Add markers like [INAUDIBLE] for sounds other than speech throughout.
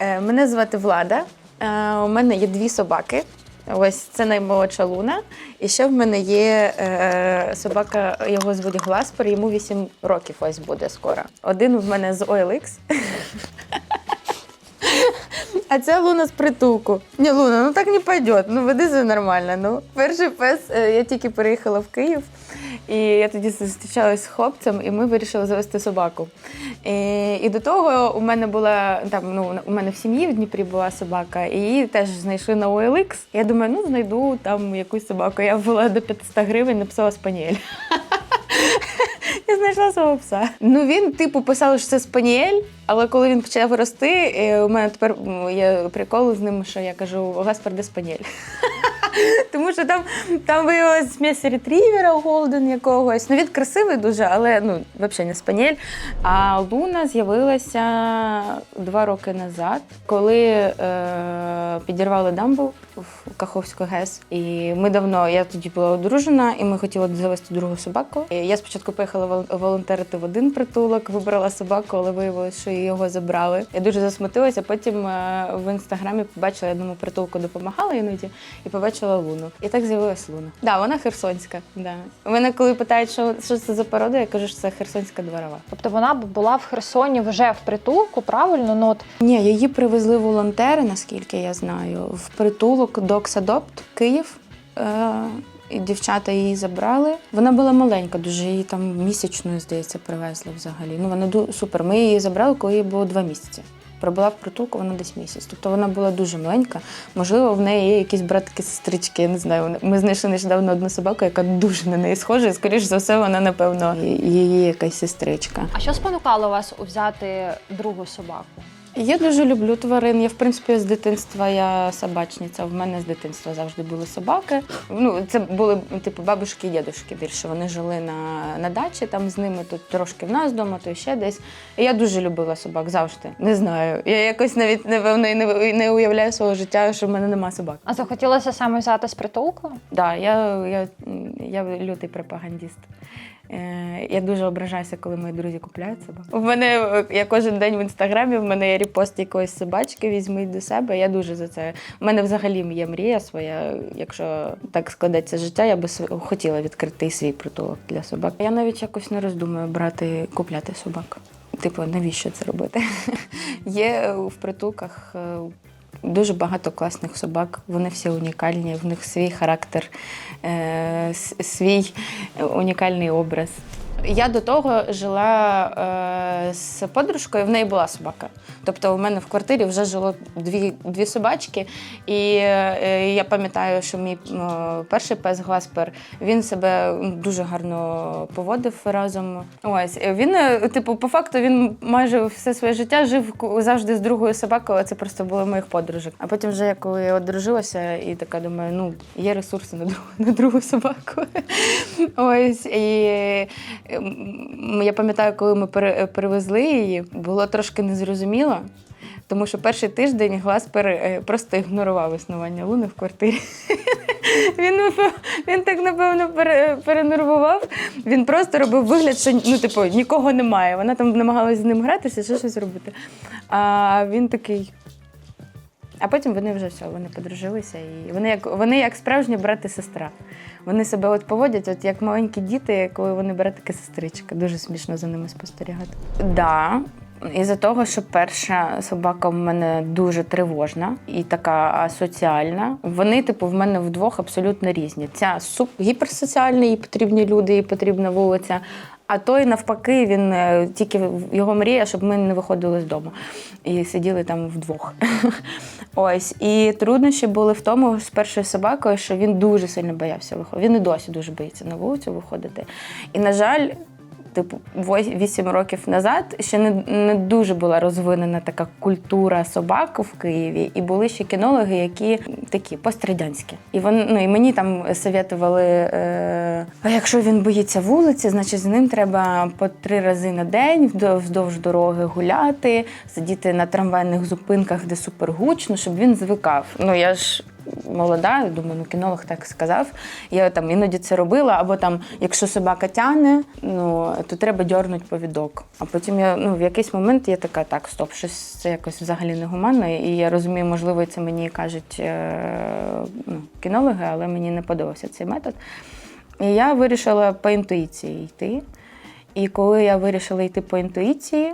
Е, Мене звати Влада. Е, У мене є дві собаки. Ось це наймолодша Луна. І ще в мене є е, собака, його звуть Гласпер, йому 8 років ось буде скоро. Один в мене з OLX. А це Луна з притулку. Ні, Луна, ну так не пойде. Ну веди себе нормально. Ну, перший пес, е, я тільки переїхала в Київ, і я тоді зустрічалась з хлопцем, і ми вирішили завести собаку. І, і до того у мене була там, ну у мене в сім'ї в Дніпрі була собака, і її теж знайшли на OLX. Я думаю, ну знайду там якусь собаку. Я була до 500 гривень, написала спаніель. [LAUGHS] [LAUGHS] Я знайшла свого пса. Ну він, типу, писав, що це спаніель, але коли він почав рости, е, у мене тепер є прикол з ним, що я кажу Гаспер де спаніель. [LAUGHS] [LAUGHS] Тому що там, там виявилось смесь ретрівера голден якогось. Ну він красивий дуже, але ну, взагалі не спаніель. А Луна з'явилася два роки назад, коли е, підірвали дамбу в Каховську ГЕС. І ми давно, я тоді була одружена, і ми хотіли завести другу собаку. І я спочатку поїхала волонтерити в один притулок, вибрала собаку, але виявилося, що його забрали. Я дуже засмутилася. Потім е, в інстаграмі побачила, я одному притулку допомагала іноді, і побачила Луну. І так з'явилась Луна. Да, вона херсонська. Да. Мене коли питають, що, що це за порода, я кажу, що це херсонська дворова. Тобто вона б була в Херсоні вже в притулку, правильно? Ну от Ні, її привезли волонтери, наскільки я знаю, в притулок Доксадопт Київ. Е- і дівчата її забрали. Вона була маленька, дуже її там місячною, здається, привезли взагалі. Ну вона супер. Ми її забрали, коли їй було два місяці. Пробула в притулку вона десь місяць. Тобто вона була дуже маленька. Можливо, в неї є якісь братики, сестрички. Я не знаю. Ми знайшли нещодавно одну собаку, яка дуже на неї схожа. І, скоріш за все, вона, напевно, її якась сестричка. а що спонукало вас взяти другу собаку? Я дуже люблю тварин. Я, в принципі, з дитинства я собачниця. В мене з дитинства завжди були собаки. Ну, це були типу бабушки і дідушки більше. Вони жили на, на дачі там з ними, тут трошки в нас вдома, то ще десь. І я дуже любила собак завжди. Не знаю. Я якось навіть напевно і не, не уявляю свого життя, що в мене нема собак. А захотілося саме взяти з притулку? Да, я, я, я лютий пропагандіст. Е, Я дуже ображаюся, коли мої друзі купляють собак. У мене е, я кожен день в інстаграмі, в мене є репост якоїсь собачки, візьміть до себе. Я дуже за це. У мене взагалі є мрія своя. Якщо так складеться життя, я би хотіла відкрити свій притулок для собак. Я навіть якось не роздумую брати, купляти собак. Типу, навіщо це робити? [LAUGHS] Є е, в притулках. Дуже багато класних собак, вони всі унікальні, в них свій характер, е, свій унікальний образ. Я до того жила е, з подружкою, в неї була собака. Тобто у мене в квартирі вже жило дві, дві собачки. І е, я пам'ятаю, що мій е, перший пес Гласпер він себе дуже гарно поводив разом. Ось він, е, типу, по факту, він майже все своє життя жив завжди з другою собакою. Це просто були моїх подружок. А потім, вже я коли я одружилася, і така думаю, ну є ресурси на другу, [LAUGHS] на другу собаку. [LAUGHS] Ось і я пам'ятаю, коли ми перевезли її, було трошки незрозуміло. Тому що перший тиждень Гласпер е, просто ігнорував існування Луни в квартирі. [LAUGHS] Він, він так, напевно, пере- перенервував. Він просто робив вигляд, що ну, типу, нікого немає. Вона там намагалася з ним гратися, ще щось робити. А він такий. А потім вони вже все, вони подружилися. І вони як, вони як справжні брат і сестра. Вони себе от поводять, от як маленькі діти, коли вони братики сестричка. Дуже смішно за ними спостерігати. Да. Із-за того, що перша собака в мене дуже тривожна і така асоціальна. Вони, типу, в мене вдвох абсолютно різні. Ця суп гіперсоціальна, їй потрібні люди, їй потрібна вулиця. А той навпаки, він е, тільки його мрія, щоб ми не виходили з дому і сиділи там вдвох. [LAUGHS] Ось і труднощі були в тому з першою собакою, що він дуже сильно боявся виходити. Він і досі дуже боїться на вулицю виходити. І, на жаль, типу, 8 років назад ще не, не дуже була розвинена така культура собак в Києві, і були ще кінологи, які такі пострадянські. І вони ну і мені там советували, е, а якщо він боїться вулиці, значить з ним треба по три рази на день вздовж дороги гуляти, сидіти на трамвайних зупинках, де супергучно, щоб він звикав. Ну я ж молода, думаю, ну кінолог так сказав. Я там іноді це робила, або там, якщо собака тягне, ну то треба дьорнути повідок. А потім я ну в якийсь момент я така, так, стоп, щось це якось взагалі негуманно. І я розумію, можливо, це мені кажуть е, ну, кінологи, але мені не подобався цей метод. І я вирішила по інтуїції йти. І коли я вирішила йти по інтуїції,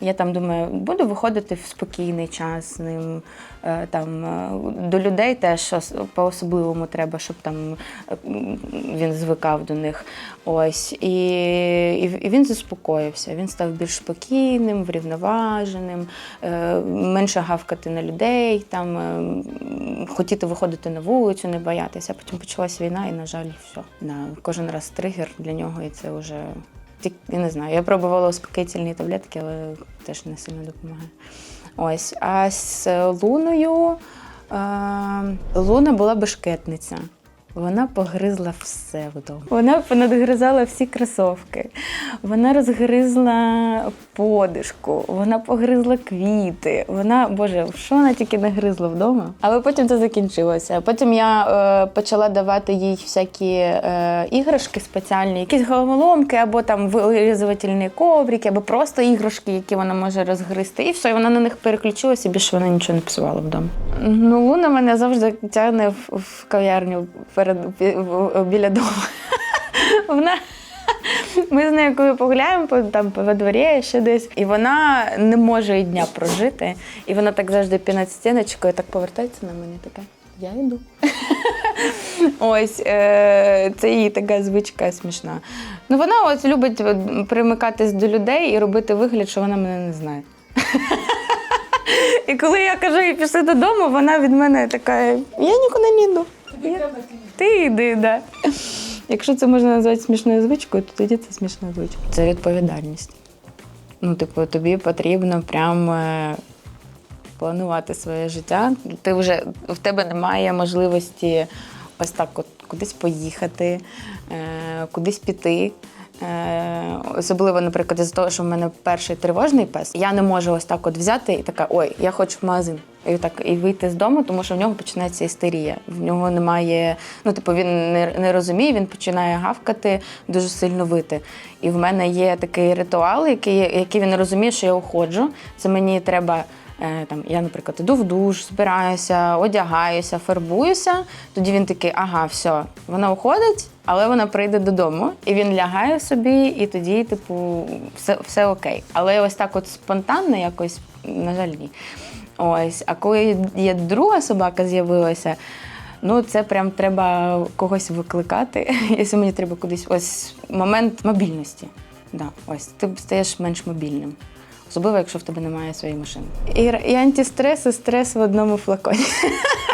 я там думаю, буду виходити в спокійний час з ним. е, Там, е, до людей теж по-особливому треба, щоб там він звикав до них. Ось. І, і, він заспокоївся. Він став більш спокійним, врівноваженим, е, менше гавкати на людей, там, хотіти виходити на вулицю, не боятися. Потім почалась війна, і, на жаль, все. Да, кожен раз тригер для нього, і це вже. Я не знаю, я пробувала успокоїтельні таблетки, але теж не сильно допомагає. Ось. А з Луною е, Луна була бешкетниця. Вона погризла все вдома. Вона понадгризала всі кросовки, вона розгризла подишку, вона погризла квіти. Вона, Боже, що вона тільки не гризла вдома. Але потім це закінчилося. Потім я е, почала давати їй всякі е, іграшки спеціальні, якісь головоломки, або там вилізувательні коврики, або просто іграшки, які вона може розгризти. І все, і вона на них переключилася, і більше вона нічого не псувала вдома. Ну, Луна мене завжди тягне в, в кав'ярню перед біля дому. [LAUGHS] Вона. Ми з нею коли погуляємо по там по дворі, ще десь, і вона не може і дня прожити. І вона так завжди пінать стіночкою, так повертається на мене, така. Я йду. [LAUGHS] Ось е, це її така звичка смішна. Ну вона ось любить примикатись до людей і робити вигляд, що вона мене не знає. [LAUGHS] І коли я кажу їй пішли додому, вона від мене така: я нікуди не йду. Я- Ти йди, да. Якщо це можна назвати смішною звичкою, то тоді це смішна звичка. Це відповідальність. Ну, типу, тобі потрібно прям е, планувати своє життя. Ти вже в тебе немає можливості ось так от кудись поїхати, е, кудись піти. Е, особливо, наприклад, із того, що в мене перший тривожний пес, я не можу ось так от взяти і така, ой, я хочу в магазин. І так і вийти з дому, тому що в нього починається істерія. В нього немає, ну типу, він не, не розуміє, він починає гавкати, дуже сильно вити. І в мене є такий ритуал, який, який він розуміє, що я уходжу. Це мені треба. е, Там, я, наприклад, іду в душ, збираюся, одягаюся, фарбуюся. Тоді він такий, ага, все, вона уходить, але вона прийде додому, і він лягає собі, і тоді, типу, все, все окей. Але ось так, от спонтанно, якось, на жаль, ні. Ось, а коли є друга собака з'явилася, ну це прям треба когось викликати. [LAUGHS] Якщо мені треба кудись ось момент мобільності. Да, ось ти стаєш менш мобільним. Особливо, якщо в тебе немає своєї машини. І, і антистрес, і стрес в одному флаконі. [LAUGHS]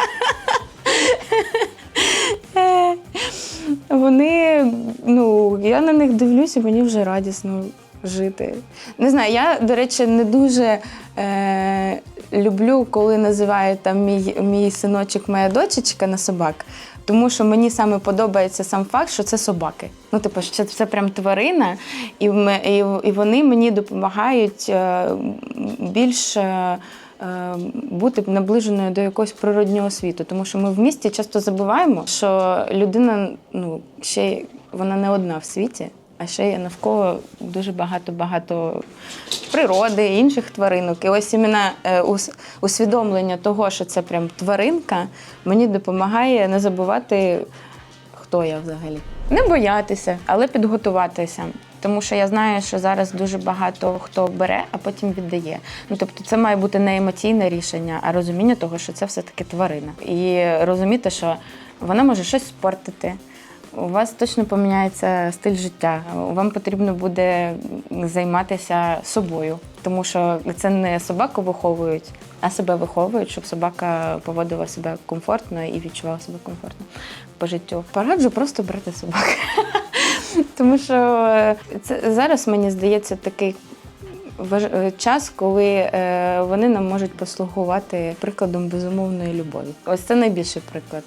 Вони, ну, я на них дивлюся, мені вже радісно жити. Не знаю, я, до речі, не дуже е, люблю, коли називають там мій, мій синочок, моя дочечка на собак. Тому що мені саме подобається сам факт, що це собаки. Ну, типу, що це прям тварина, і, і, і вони мені допомагають е, більш. е, Бути наближеною до якогось природнього світу, тому що ми в місті часто забуваємо, що людина ну ще вона не одна в світі, а ще є навколо дуже багато багато природи, інших тваринок. І ось іменно е, усвідомлення того, що це прям тваринка, мені допомагає не забувати, хто я взагалі. Не боятися, але підготуватися. Тому що я знаю, що зараз дуже багато хто бере, а потім віддає. Ну тобто, це має бути не емоційне рішення, а розуміння того, що це все-таки тварина. І розуміти, що вона може щось спортити. У вас точно поміняється стиль життя. Вам потрібно буде займатися собою, тому що це не собаку виховують, а себе виховують, щоб собака поводила себе комфортно і відчувала себе комфортно по життю. Пораджу просто брати собак. [LAUGHS] Тому що це зараз мені здається такий е, час, коли е, вони нам можуть послугувати прикладом безумовної любові. Ось це найбільший приклад.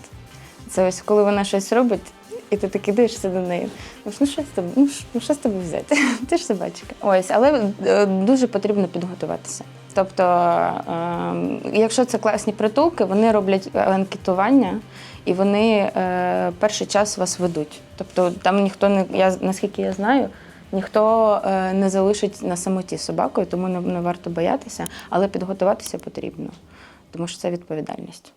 Це ось коли вона щось робить, і ти таки дивишся до неї. Ну, ну що з тобою? Ну, що з тобою взяти? [LAUGHS] Ти ж собачка. Ось, але е, дуже потрібно підготуватися. Тобто, е, якщо це класні притулки, вони роблять анкетування і вони е, перший час вас ведуть. Тобто там ніхто не я наскільки я знаю, ніхто е, не залишить на самоті собакою, тому не варто боятися, але підготуватися потрібно, тому що це відповідальність.